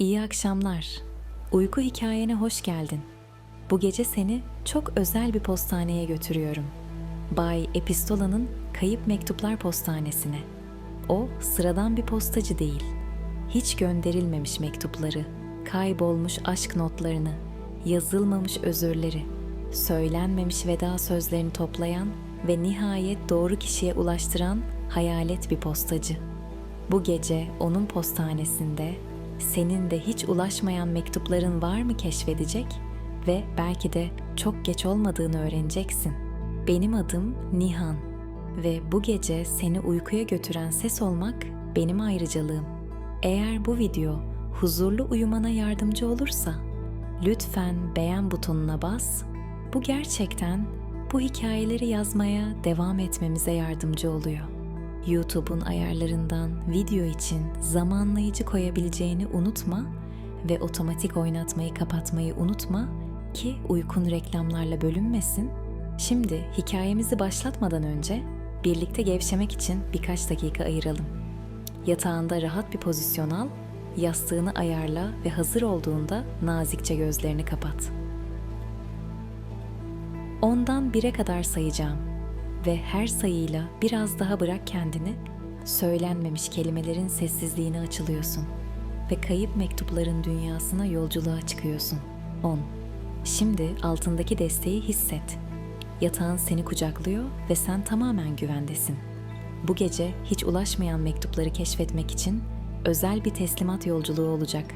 İyi akşamlar. Uyku hikayene hoş geldin. Bu gece seni çok özel bir postaneye götürüyorum. Bay Epistola'nın Kayıp Mektuplar Postanesi'ne. O sıradan bir postacı değil. Hiç gönderilmemiş mektupları, kaybolmuş aşk notlarını, yazılmamış özürleri, söylenmemiş veda sözlerini toplayan ve nihayet doğru kişiye ulaştıran hayalet bir postacı. Bu gece onun postanesinde senin de hiç ulaşmayan mektupların var mı keşfedecek ve belki de çok geç olmadığını öğreneceksin. Benim adım Nihan ve bu gece seni uykuya götüren ses olmak benim ayrıcalığım. Eğer bu video huzurlu uyumana yardımcı olursa lütfen beğen butonuna bas. Bu gerçekten bu hikayeleri yazmaya devam etmemize yardımcı oluyor. YouTube'un ayarlarından video için zamanlayıcı koyabileceğini unutma ve otomatik oynatmayı kapatmayı unutma ki uykun reklamlarla bölünmesin. Şimdi hikayemizi başlatmadan önce birlikte gevşemek için birkaç dakika ayıralım. Yatağında rahat bir pozisyon al, yastığını ayarla ve hazır olduğunda nazikçe gözlerini kapat. Ondan bire kadar sayacağım ve her sayıyla biraz daha bırak kendini, söylenmemiş kelimelerin sessizliğine açılıyorsun ve kayıp mektupların dünyasına yolculuğa çıkıyorsun. 10. Şimdi altındaki desteği hisset. Yatağın seni kucaklıyor ve sen tamamen güvendesin. Bu gece hiç ulaşmayan mektupları keşfetmek için özel bir teslimat yolculuğu olacak.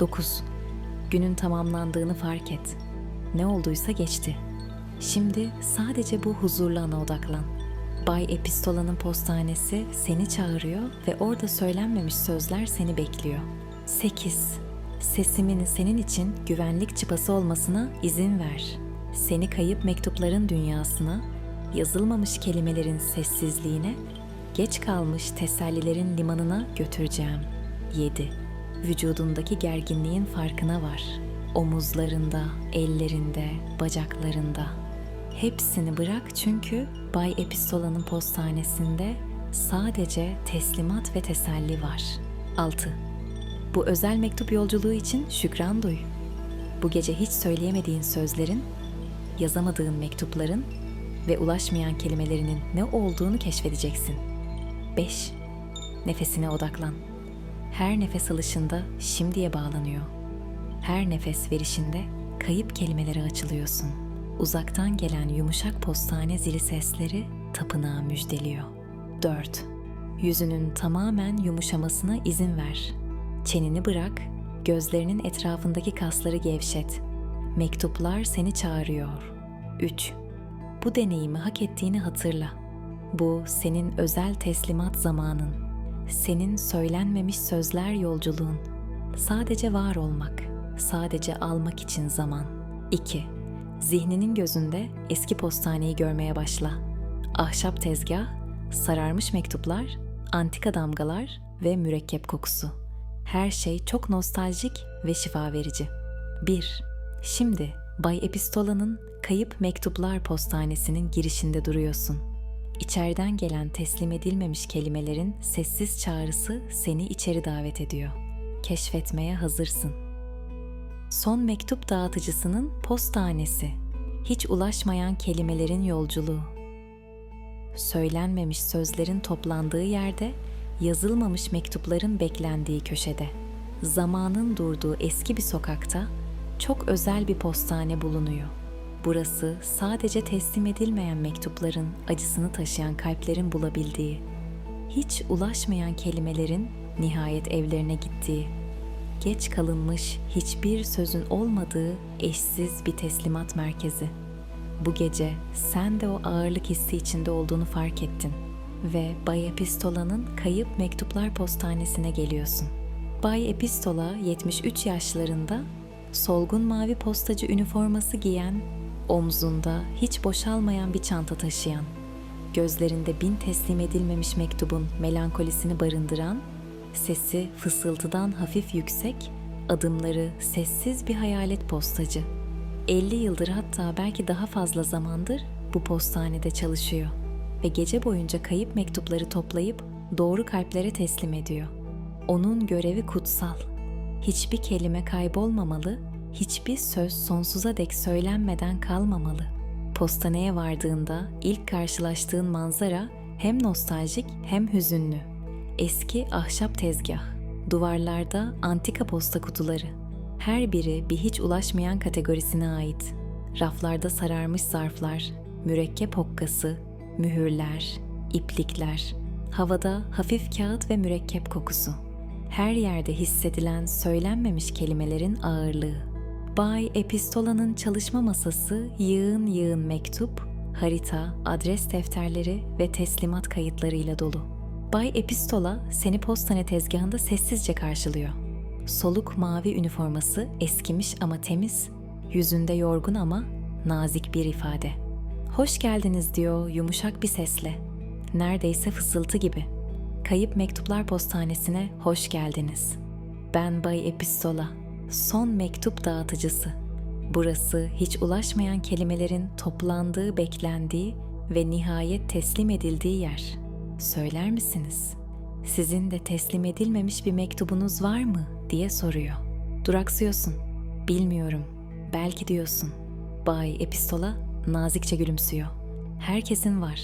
9. Günün tamamlandığını fark et. Ne olduysa geçti. Şimdi sadece bu huzurlu ana odaklan. Bay Epistola'nın postanesi seni çağırıyor ve orada söylenmemiş sözler seni bekliyor. 8. Sesimin senin için güvenlik çıpası olmasına izin ver. Seni kayıp mektupların dünyasına, yazılmamış kelimelerin sessizliğine, geç kalmış tesellilerin limanına götüreceğim. 7. Vücudundaki gerginliğin farkına var. Omuzlarında, ellerinde, bacaklarında. Hepsini bırak çünkü Bay Epistola'nın postanesinde sadece teslimat ve teselli var. 6. Bu özel mektup yolculuğu için şükran duy. Bu gece hiç söyleyemediğin sözlerin, yazamadığın mektupların ve ulaşmayan kelimelerinin ne olduğunu keşfedeceksin. 5. Nefesine odaklan. Her nefes alışında şimdiye bağlanıyor. Her nefes verişinde kayıp kelimelere açılıyorsun. Uzaktan gelen yumuşak postane zili sesleri tapınağı müjdeliyor. 4. Yüzünün tamamen yumuşamasına izin ver. Çeneni bırak, gözlerinin etrafındaki kasları gevşet. Mektuplar seni çağırıyor. 3. Bu deneyimi hak ettiğini hatırla. Bu senin özel teslimat zamanın. Senin söylenmemiş sözler yolculuğun. Sadece var olmak, sadece almak için zaman. 2. Zihninin gözünde eski postaneyi görmeye başla. Ahşap tezgah, sararmış mektuplar, antika damgalar ve mürekkep kokusu. Her şey çok nostaljik ve şifa verici. 1. Şimdi Bay Epistola'nın Kayıp Mektuplar Postanesi'nin girişinde duruyorsun. İçeriden gelen teslim edilmemiş kelimelerin sessiz çağrısı seni içeri davet ediyor. Keşfetmeye hazırsın. Son mektup dağıtıcısının postanesi. Hiç ulaşmayan kelimelerin yolculuğu. Söylenmemiş sözlerin toplandığı yerde, yazılmamış mektupların beklendiği köşede. Zamanın durduğu eski bir sokakta çok özel bir postane bulunuyor. Burası sadece teslim edilmeyen mektupların acısını taşıyan kalplerin bulabildiği, hiç ulaşmayan kelimelerin nihayet evlerine gittiği, geç kalınmış hiçbir sözün olmadığı eşsiz bir teslimat merkezi. Bu gece sen de o ağırlık hissi içinde olduğunu fark ettin ve Bay Epistola'nın Kayıp Mektuplar Postanesi'ne geliyorsun. Bay Epistola 73 yaşlarında solgun mavi postacı üniforması giyen, omzunda hiç boşalmayan bir çanta taşıyan, gözlerinde bin teslim edilmemiş mektubun melankolisini barındıran, sesi fısıltıdan hafif yüksek, adımları sessiz bir hayalet postacı. 50 yıldır hatta belki daha fazla zamandır bu postanede çalışıyor ve gece boyunca kayıp mektupları toplayıp doğru kalplere teslim ediyor. Onun görevi kutsal. Hiçbir kelime kaybolmamalı, hiçbir söz sonsuza dek söylenmeden kalmamalı. Postaneye vardığında ilk karşılaştığın manzara hem nostaljik hem hüzünlü. Eski ahşap tezgah, duvarlarda antika posta kutuları. Her biri bir hiç ulaşmayan kategorisine ait. Raflarda sararmış zarflar, mürekkep hokkası, mühürler, iplikler, havada hafif kağıt ve mürekkep kokusu. Her yerde hissedilen söylenmemiş kelimelerin ağırlığı. Bay Epistola'nın çalışma masası yığın yığın mektup, harita, adres defterleri ve teslimat kayıtlarıyla dolu. Bay Epistola seni postane tezgahında sessizce karşılıyor. Soluk mavi üniforması eskimiş ama temiz, yüzünde yorgun ama nazik bir ifade. Hoş geldiniz diyor yumuşak bir sesle. Neredeyse fısıltı gibi. Kayıp Mektuplar Postanesi'ne hoş geldiniz. Ben Bay Epistola, son mektup dağıtıcısı. Burası hiç ulaşmayan kelimelerin toplandığı, beklendiği ve nihayet teslim edildiği yer. Söyler misiniz? Sizin de teslim edilmemiş bir mektubunuz var mı diye soruyor. Duraksıyorsun. Bilmiyorum. Belki diyorsun. Bay Epistola nazikçe gülümsüyor. Herkesin var.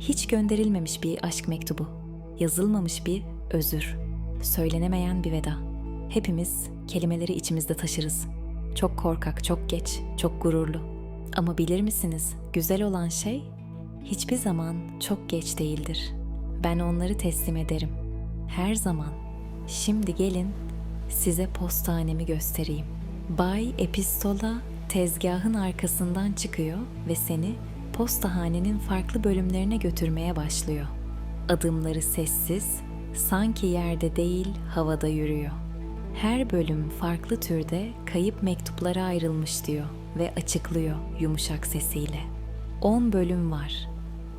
Hiç gönderilmemiş bir aşk mektubu. Yazılmamış bir özür. Söylenemeyen bir veda. Hepimiz kelimeleri içimizde taşırız. Çok korkak, çok geç, çok gururlu. Ama bilir misiniz, güzel olan şey hiçbir zaman çok geç değildir. Ben onları teslim ederim. Her zaman. Şimdi gelin size postanemi göstereyim. Bay Epistola tezgahın arkasından çıkıyor ve seni postahanenin farklı bölümlerine götürmeye başlıyor. Adımları sessiz, sanki yerde değil havada yürüyor. Her bölüm farklı türde kayıp mektuplara ayrılmış diyor ve açıklıyor yumuşak sesiyle. 10 bölüm var.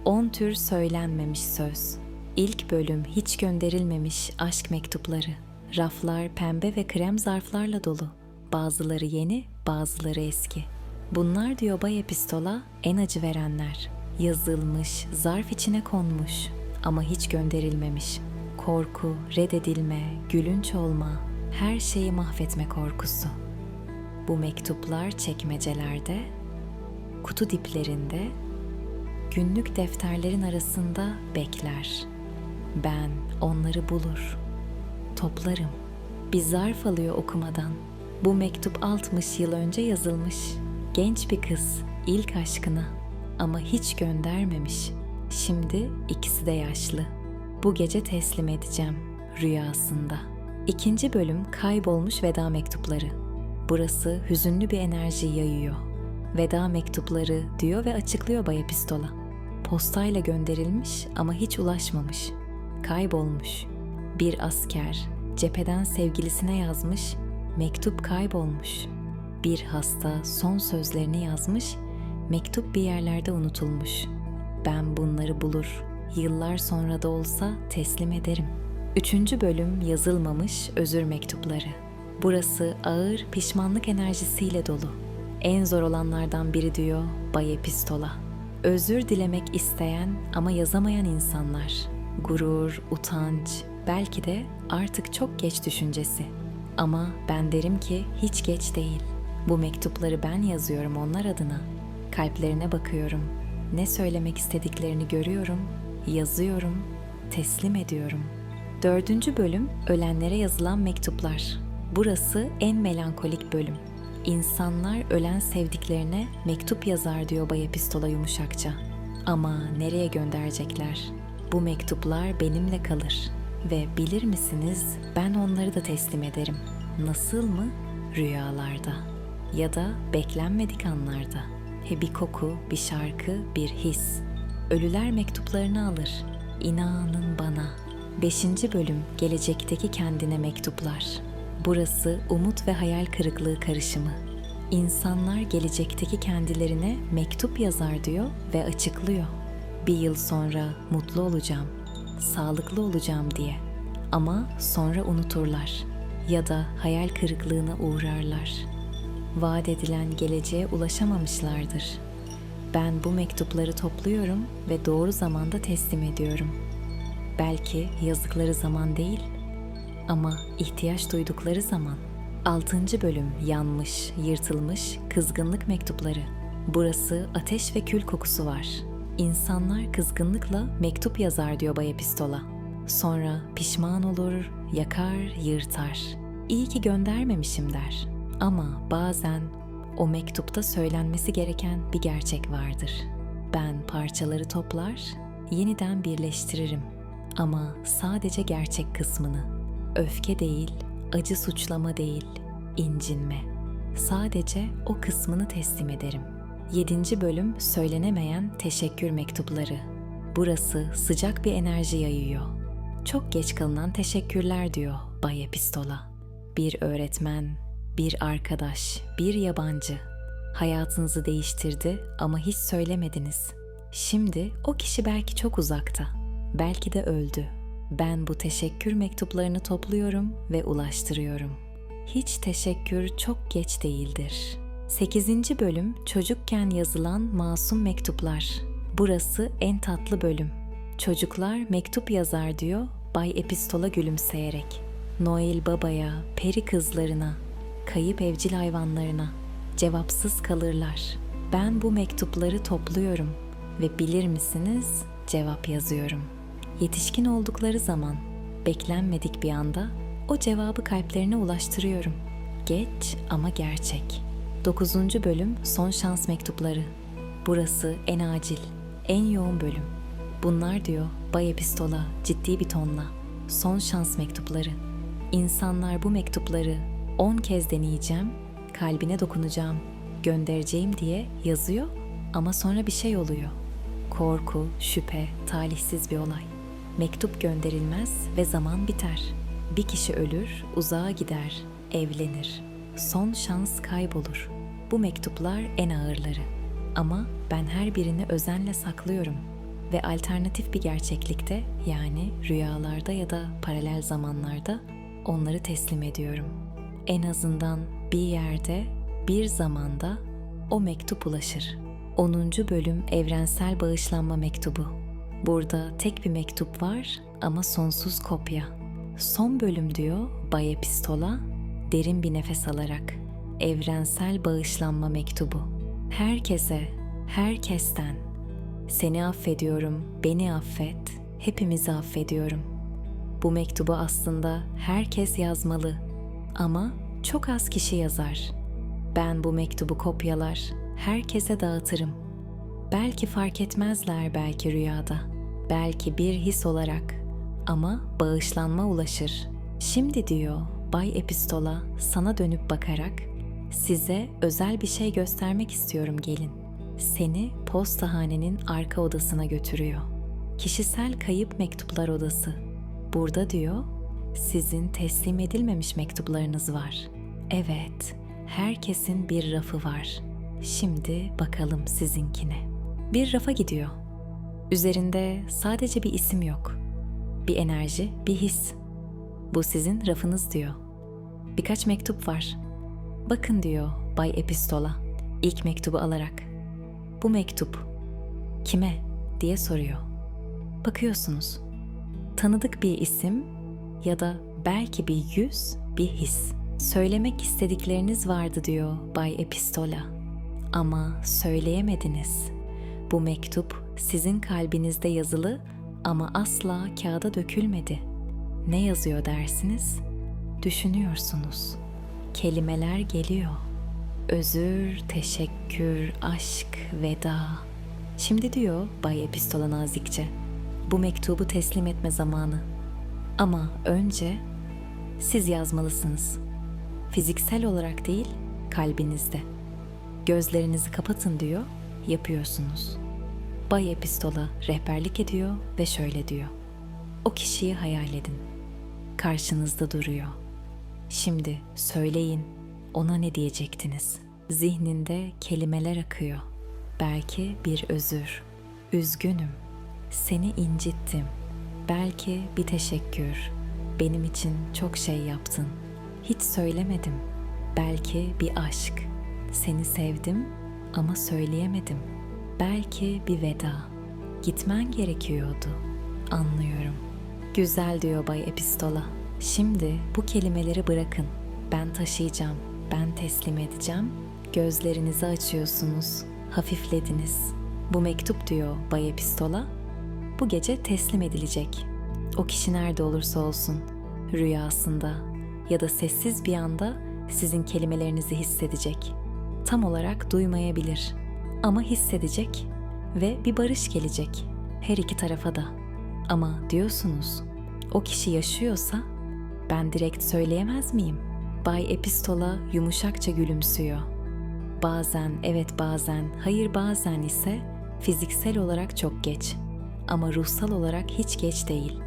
10 tür söylenmemiş söz. İlk bölüm hiç gönderilmemiş aşk mektupları. Raflar pembe ve krem zarflarla dolu. Bazıları yeni, bazıları eski. Bunlar diyor Bay Epistola en acı verenler. Yazılmış, zarf içine konmuş ama hiç gönderilmemiş. Korku, reddedilme, gülünç olma, her şeyi mahvetme korkusu. Bu mektuplar çekmecelerde, kutu diplerinde, günlük defterlerin arasında bekler. Ben onları bulur, toplarım. Bir zarf alıyor okumadan. Bu mektup 60 yıl önce yazılmış. Genç bir kız ilk aşkına ama hiç göndermemiş. Şimdi ikisi de yaşlı. Bu gece teslim edeceğim rüyasında. İkinci bölüm kaybolmuş veda mektupları. Burası hüzünlü bir enerji yayıyor. Veda mektupları diyor ve açıklıyor Bay Epistola. Postayla gönderilmiş ama hiç ulaşmamış. Kaybolmuş. Bir asker cepheden sevgilisine yazmış, mektup kaybolmuş. Bir hasta son sözlerini yazmış, mektup bir yerlerde unutulmuş. Ben bunları bulur, yıllar sonra da olsa teslim ederim. Üçüncü bölüm yazılmamış özür mektupları. Burası ağır pişmanlık enerjisiyle dolu. En zor olanlardan biri diyor Bay Epistola. Özür dilemek isteyen ama yazamayan insanlar. Gurur, utanç, belki de artık çok geç düşüncesi. Ama ben derim ki hiç geç değil. Bu mektupları ben yazıyorum onlar adına. Kalplerine bakıyorum. Ne söylemek istediklerini görüyorum, yazıyorum, teslim ediyorum. Dördüncü bölüm ölenlere yazılan mektuplar. Burası en melankolik bölüm. İnsanlar ölen sevdiklerine mektup yazar diyor Bay Epistola yumuşakça. Ama nereye gönderecekler? Bu mektuplar benimle kalır. Ve bilir misiniz ben onları da teslim ederim. Nasıl mı? Rüyalarda. Ya da beklenmedik anlarda. He bir koku, bir şarkı, bir his. Ölüler mektuplarını alır. İnanın bana. Beşinci bölüm gelecekteki kendine mektuplar. Burası umut ve hayal kırıklığı karışımı. İnsanlar gelecekteki kendilerine mektup yazar diyor ve açıklıyor. Bir yıl sonra mutlu olacağım, sağlıklı olacağım diye. Ama sonra unuturlar ya da hayal kırıklığına uğrarlar. Vaat edilen geleceğe ulaşamamışlardır. Ben bu mektupları topluyorum ve doğru zamanda teslim ediyorum. Belki yazdıkları zaman değil ama ihtiyaç duydukları zaman 6. bölüm yanmış, yırtılmış, kızgınlık mektupları. Burası ateş ve kül kokusu var. İnsanlar kızgınlıkla mektup yazar diyor Bay Epistola. Sonra pişman olur, yakar, yırtar. İyi ki göndermemişim der. Ama bazen o mektupta söylenmesi gereken bir gerçek vardır. Ben parçaları toplar, yeniden birleştiririm. Ama sadece gerçek kısmını. Öfke değil, acı suçlama değil, incinme. Sadece o kısmını teslim ederim. 7. bölüm söylenemeyen teşekkür mektupları. Burası sıcak bir enerji yayıyor. Çok geç kalınan teşekkürler diyor Bay Epistola. Bir öğretmen, bir arkadaş, bir yabancı. Hayatınızı değiştirdi ama hiç söylemediniz. Şimdi o kişi belki çok uzakta. Belki de öldü. Ben bu teşekkür mektuplarını topluyorum ve ulaştırıyorum. Hiç teşekkür çok geç değildir. 8. bölüm çocukken yazılan masum mektuplar. Burası en tatlı bölüm. Çocuklar mektup yazar diyor Bay Epistola gülümseyerek. Noel babaya, peri kızlarına, kayıp evcil hayvanlarına cevapsız kalırlar. Ben bu mektupları topluyorum ve bilir misiniz cevap yazıyorum. Yetişkin oldukları zaman beklenmedik bir anda o cevabı kalplerine ulaştırıyorum. Geç ama gerçek. 9. bölüm son şans mektupları. Burası en acil, en yoğun bölüm. Bunlar diyor Bay Epistola ciddi bir tonla. Son şans mektupları. İnsanlar bu mektupları 10 kez deneyeceğim, kalbine dokunacağım, göndereceğim diye yazıyor ama sonra bir şey oluyor. Korku, şüphe, talihsiz bir olay. Mektup gönderilmez ve zaman biter. Bir kişi ölür, uzağa gider, evlenir. Son şans kaybolur. Bu mektuplar en ağırları. Ama ben her birini özenle saklıyorum ve alternatif bir gerçeklikte yani rüyalarda ya da paralel zamanlarda onları teslim ediyorum. En azından bir yerde, bir zamanda o mektup ulaşır. 10. bölüm Evrensel Bağışlanma Mektubu. Burada tek bir mektup var ama sonsuz kopya. Son bölüm diyor Bay Epistola derin bir nefes alarak. Evrensel Bağışlanma Mektubu. Herkese, herkesten seni affediyorum, beni affet, hepimizi affediyorum. Bu mektubu aslında herkes yazmalı ama çok az kişi yazar. Ben bu mektubu kopyalar, herkese dağıtırım. Belki fark etmezler belki rüyada, belki bir his olarak ama bağışlanma ulaşır. Şimdi diyor Bay Epistola sana dönüp bakarak size özel bir şey göstermek istiyorum gelin. Seni postahanenin arka odasına götürüyor. Kişisel kayıp mektuplar odası. Burada diyor sizin teslim edilmemiş mektuplarınız var. Evet, herkesin bir rafı var. Şimdi bakalım sizinkine. Bir rafa gidiyor. Üzerinde sadece bir isim yok. Bir enerji, bir his. Bu sizin rafınız diyor. Birkaç mektup var. Bakın diyor Bay Epistola ilk mektubu alarak. Bu mektup kime diye soruyor. Bakıyorsunuz. Tanıdık bir isim ya da belki bir yüz, bir his. Söylemek istedikleriniz vardı diyor Bay Epistola. Ama söyleyemediniz. Bu mektup sizin kalbinizde yazılı ama asla kağıda dökülmedi. Ne yazıyor dersiniz? Düşünüyorsunuz. Kelimeler geliyor. Özür, teşekkür, aşk, veda. Şimdi diyor Bay Epistola nazikçe. Bu mektubu teslim etme zamanı. Ama önce siz yazmalısınız. Fiziksel olarak değil, kalbinizde. Gözlerinizi kapatın diyor, yapıyorsunuz. Bay Epistola rehberlik ediyor ve şöyle diyor. O kişiyi hayal edin. Karşınızda duruyor. Şimdi söyleyin ona ne diyecektiniz? Zihninde kelimeler akıyor. Belki bir özür. Üzgünüm. Seni incittim. Belki bir teşekkür. Benim için çok şey yaptın. Hiç söylemedim. Belki bir aşk. Seni sevdim ama söyleyemedim. Belki bir veda. Gitmen gerekiyordu. Anlıyorum. Güzel diyor Bay Epistola. Şimdi bu kelimeleri bırakın. Ben taşıyacağım. Ben teslim edeceğim. Gözlerinizi açıyorsunuz. Hafiflediniz. Bu mektup diyor Bay Epistola. Bu gece teslim edilecek. O kişi nerede olursa olsun. Rüyasında ya da sessiz bir anda sizin kelimelerinizi hissedecek. Tam olarak duymayabilir ama hissedecek ve bir barış gelecek her iki tarafa da. Ama diyorsunuz o kişi yaşıyorsa ben direkt söyleyemez miyim? Bay Epistola yumuşakça gülümsüyor. Bazen evet bazen, hayır bazen ise fiziksel olarak çok geç. Ama ruhsal olarak hiç geç değil.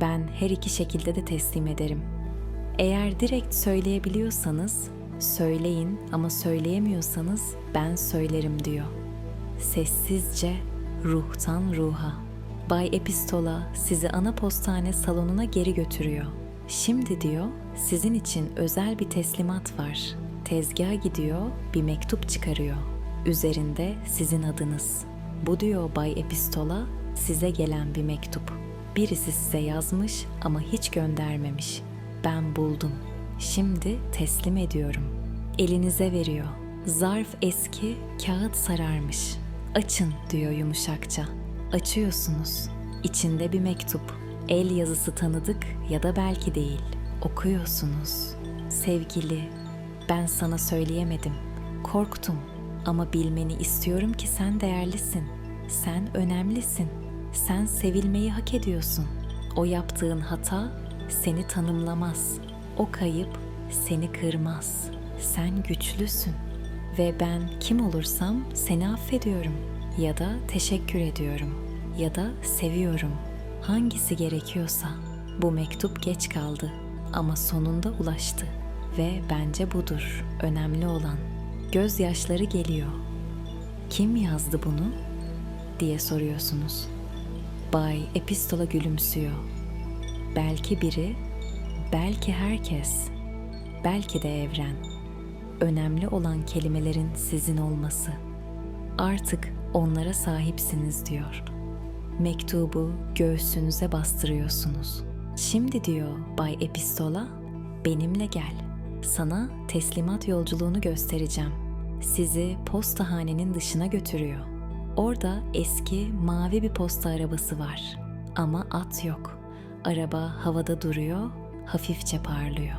Ben her iki şekilde de teslim ederim. Eğer direkt söyleyebiliyorsanız söyleyin ama söyleyemiyorsanız ben söylerim diyor. Sessizce ruhtan ruha. Bay Epistola sizi ana postane salonuna geri götürüyor. Şimdi diyor sizin için özel bir teslimat var. Tezgaha gidiyor bir mektup çıkarıyor. Üzerinde sizin adınız. Bu diyor Bay Epistola size gelen bir mektup. Birisi size yazmış ama hiç göndermemiş. Ben buldum. Şimdi teslim ediyorum. Elinize veriyor. Zarf eski, kağıt sararmış. Açın diyor yumuşakça. Açıyorsunuz. İçinde bir mektup. El yazısı tanıdık ya da belki değil. Okuyorsunuz. Sevgili, ben sana söyleyemedim. Korktum ama bilmeni istiyorum ki sen değerlisin. Sen önemlisin. Sen sevilmeyi hak ediyorsun. O yaptığın hata seni tanımlamaz. O kayıp seni kırmaz. Sen güçlüsün ve ben kim olursam seni affediyorum ya da teşekkür ediyorum ya da seviyorum. Hangisi gerekiyorsa bu mektup geç kaldı ama sonunda ulaştı ve bence budur önemli olan. Gözyaşları geliyor. Kim yazdı bunu? diye soruyorsunuz. Bay Epistola gülümsüyor. Belki biri, belki herkes, belki de evren. Önemli olan kelimelerin sizin olması. Artık onlara sahipsiniz diyor. Mektubu göğsünüze bastırıyorsunuz. Şimdi diyor Bay Epistola, benimle gel. Sana teslimat yolculuğunu göstereceğim. Sizi postahanenin dışına götürüyor. Orada eski mavi bir posta arabası var. Ama at yok. Araba havada duruyor, hafifçe parlıyor.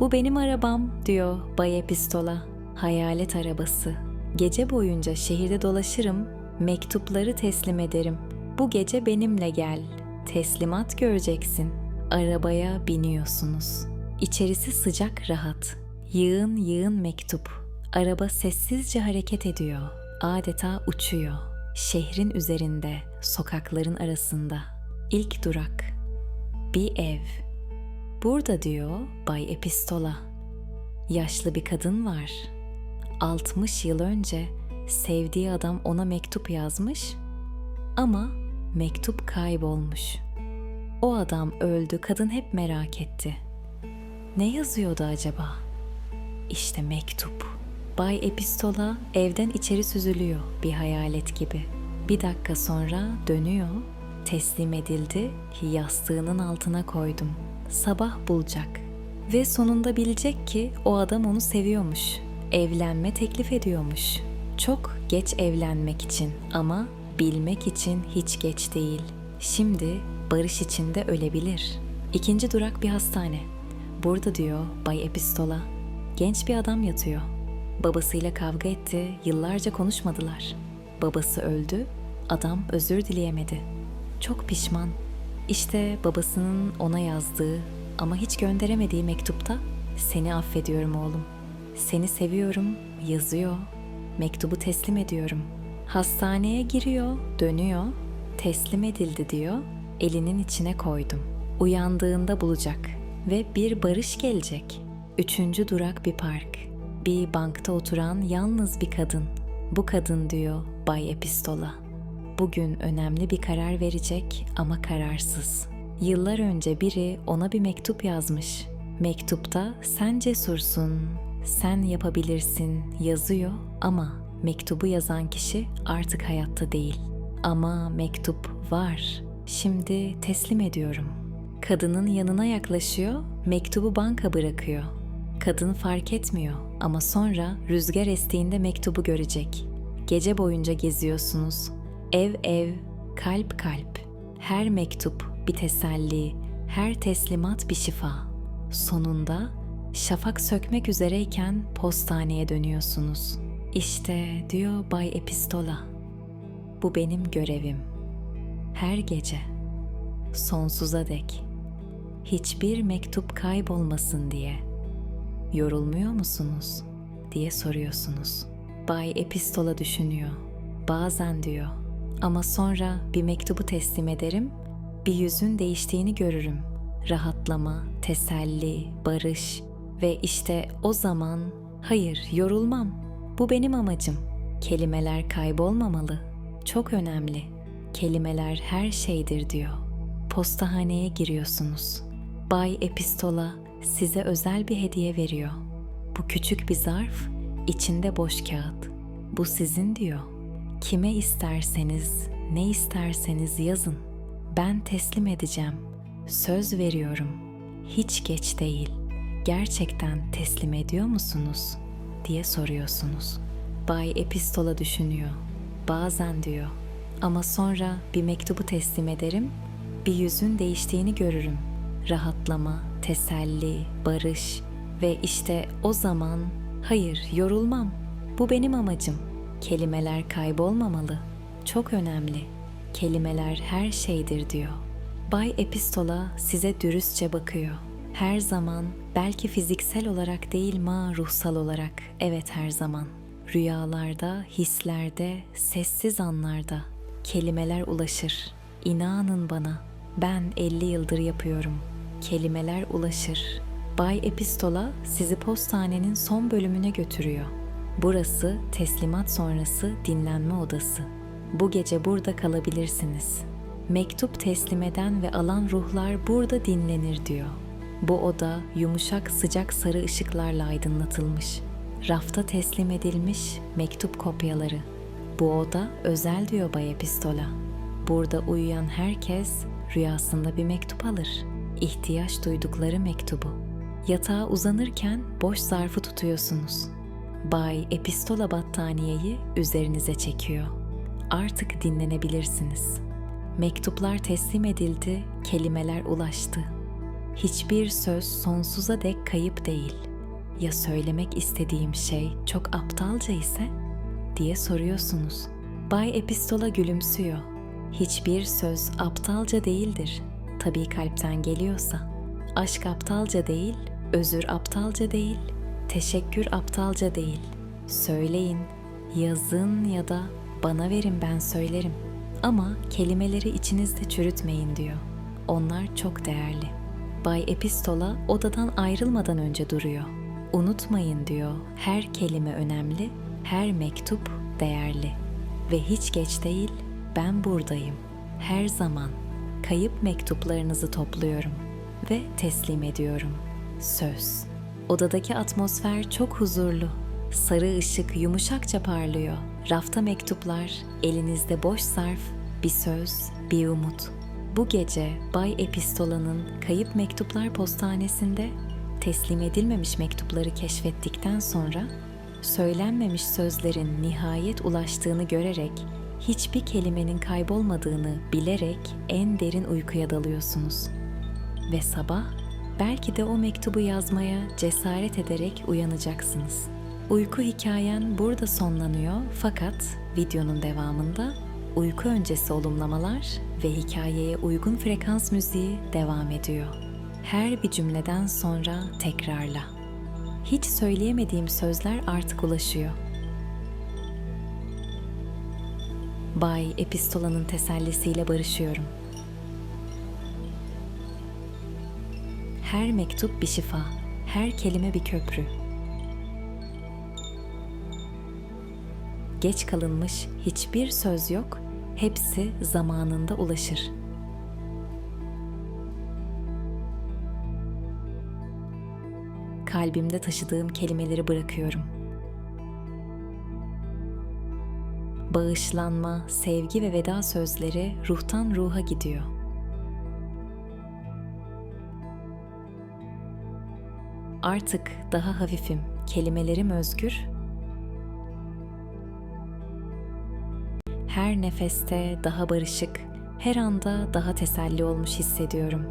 Bu benim arabam diyor Bay Epistola. Hayalet arabası. Gece boyunca şehirde dolaşırım, mektupları teslim ederim. Bu gece benimle gel. Teslimat göreceksin. Arabaya biniyorsunuz. İçerisi sıcak rahat. Yığın yığın mektup. Araba sessizce hareket ediyor. Adeta uçuyor. Şehrin üzerinde, sokakların arasında. İlk durak. Bir ev. Burada diyor Bay Epistola. Yaşlı bir kadın var. 60 yıl önce sevdiği adam ona mektup yazmış ama mektup kaybolmuş. O adam öldü, kadın hep merak etti. Ne yazıyordu acaba? İşte mektup. Bay Epistola evden içeri süzülüyor bir hayalet gibi. Bir dakika sonra dönüyor, teslim edildi, yastığının altına koydum. Sabah bulacak ve sonunda bilecek ki o adam onu seviyormuş. Evlenme teklif ediyormuş. Çok geç evlenmek için ama bilmek için hiç geç değil. Şimdi barış içinde ölebilir. İkinci durak bir hastane. Burada diyor Bay Epistola. Genç bir adam yatıyor. Babasıyla kavga etti, yıllarca konuşmadılar. Babası öldü, adam özür dileyemedi. Çok pişman. İşte babasının ona yazdığı ama hiç gönderemediği mektupta seni affediyorum oğlum. Seni seviyorum yazıyor. Mektubu teslim ediyorum. Hastaneye giriyor, dönüyor. Teslim edildi diyor. Elinin içine koydum. Uyandığında bulacak ve bir barış gelecek. Üçüncü durak bir park. Bir bankta oturan yalnız bir kadın. Bu kadın diyor Bay Epistola. Bugün önemli bir karar verecek ama kararsız. Yıllar önce biri ona bir mektup yazmış. Mektupta sen cesursun, sen yapabilirsin yazıyor ama mektubu yazan kişi artık hayatta değil. Ama mektup var. Şimdi teslim ediyorum. Kadının yanına yaklaşıyor, mektubu banka bırakıyor. Kadın fark etmiyor ama sonra rüzgar estiğinde mektubu görecek. Gece boyunca geziyorsunuz. Ev ev, kalp kalp. Her mektup bir teselli, her teslimat bir şifa. Sonunda şafak sökmek üzereyken postaneye dönüyorsunuz. İşte diyor Bay Epistola. Bu benim görevim. Her gece sonsuza dek hiçbir mektup kaybolmasın diye. Yorulmuyor musunuz? diye soruyorsunuz. Bay Epistola düşünüyor. Bazen diyor. Ama sonra bir mektubu teslim ederim, bir yüzün değiştiğini görürüm. Rahatlama, teselli, barış ve işte o zaman hayır yorulmam. Bu benim amacım. Kelimeler kaybolmamalı. Çok önemli. Kelimeler her şeydir diyor. Postahaneye giriyorsunuz. Bay Epistola size özel bir hediye veriyor. Bu küçük bir zarf, içinde boş kağıt. Bu sizin diyor. Kime isterseniz, ne isterseniz yazın. Ben teslim edeceğim. Söz veriyorum. Hiç geç değil. Gerçekten teslim ediyor musunuz? Diye soruyorsunuz. Bay Epistola düşünüyor. Bazen diyor. Ama sonra bir mektubu teslim ederim, bir yüzün değiştiğini görürüm. Rahatlama, teselli, barış ve işte o zaman hayır yorulmam. Bu benim amacım. Kelimeler kaybolmamalı. Çok önemli. Kelimeler her şeydir diyor. Bay Epistola size dürüstçe bakıyor. Her zaman, belki fiziksel olarak değil ma ruhsal olarak, evet her zaman. Rüyalarda, hislerde, sessiz anlarda kelimeler ulaşır. İnanın bana, ben 50 yıldır yapıyorum. Kelimeler ulaşır. Bay Epistola sizi postanenin son bölümüne götürüyor. Burası teslimat sonrası dinlenme odası. Bu gece burada kalabilirsiniz. Mektup teslim eden ve alan ruhlar burada dinlenir diyor. Bu oda yumuşak sıcak sarı ışıklarla aydınlatılmış. Rafta teslim edilmiş mektup kopyaları. Bu oda özel diyor Bay Epistola. Burada uyuyan herkes rüyasında bir mektup alır. İhtiyaç duydukları mektubu. Yatağa uzanırken boş zarfı tutuyorsunuz. Bay Epistola battaniyeyi üzerinize çekiyor. Artık dinlenebilirsiniz. Mektuplar teslim edildi, kelimeler ulaştı. Hiçbir söz sonsuza dek kayıp değil. Ya söylemek istediğim şey çok aptalca ise? diye soruyorsunuz. Bay Epistola gülümsüyor. Hiçbir söz aptalca değildir. Tabii kalpten geliyorsa. Aşk aptalca değil, özür aptalca değil, teşekkür aptalca değil. Söyleyin, yazın ya da bana verin ben söylerim. Ama kelimeleri içinizde çürütmeyin diyor. Onlar çok değerli. Bay Epistola odadan ayrılmadan önce duruyor. Unutmayın diyor, her kelime önemli, her mektup değerli. Ve hiç geç değil, ben buradayım. Her zaman kayıp mektuplarınızı topluyorum ve teslim ediyorum. Söz. Odadaki atmosfer çok huzurlu. Sarı ışık yumuşakça parlıyor. Rafta mektuplar, elinizde boş zarf, bir söz, bir umut. Bu gece Bay Epistola'nın Kayıp Mektuplar Postanesi'nde teslim edilmemiş mektupları keşfettikten sonra söylenmemiş sözlerin nihayet ulaştığını görerek hiçbir kelimenin kaybolmadığını bilerek en derin uykuya dalıyorsunuz. Ve sabah belki de o mektubu yazmaya cesaret ederek uyanacaksınız. Uyku hikayen burada sonlanıyor fakat videonun devamında uyku öncesi olumlamalar ve hikayeye uygun frekans müziği devam ediyor. Her bir cümleden sonra tekrarla. Hiç söyleyemediğim sözler artık ulaşıyor. Bay Epistola'nın tesellisiyle barışıyorum. Her mektup bir şifa, her kelime bir köprü. Geç kalınmış hiçbir söz yok, hepsi zamanında ulaşır. Kalbimde taşıdığım kelimeleri bırakıyorum. Bağışlanma, sevgi ve veda sözleri ruhtan ruha gidiyor. Artık daha hafifim, kelimelerim özgür. Her nefeste daha barışık, her anda daha teselli olmuş hissediyorum.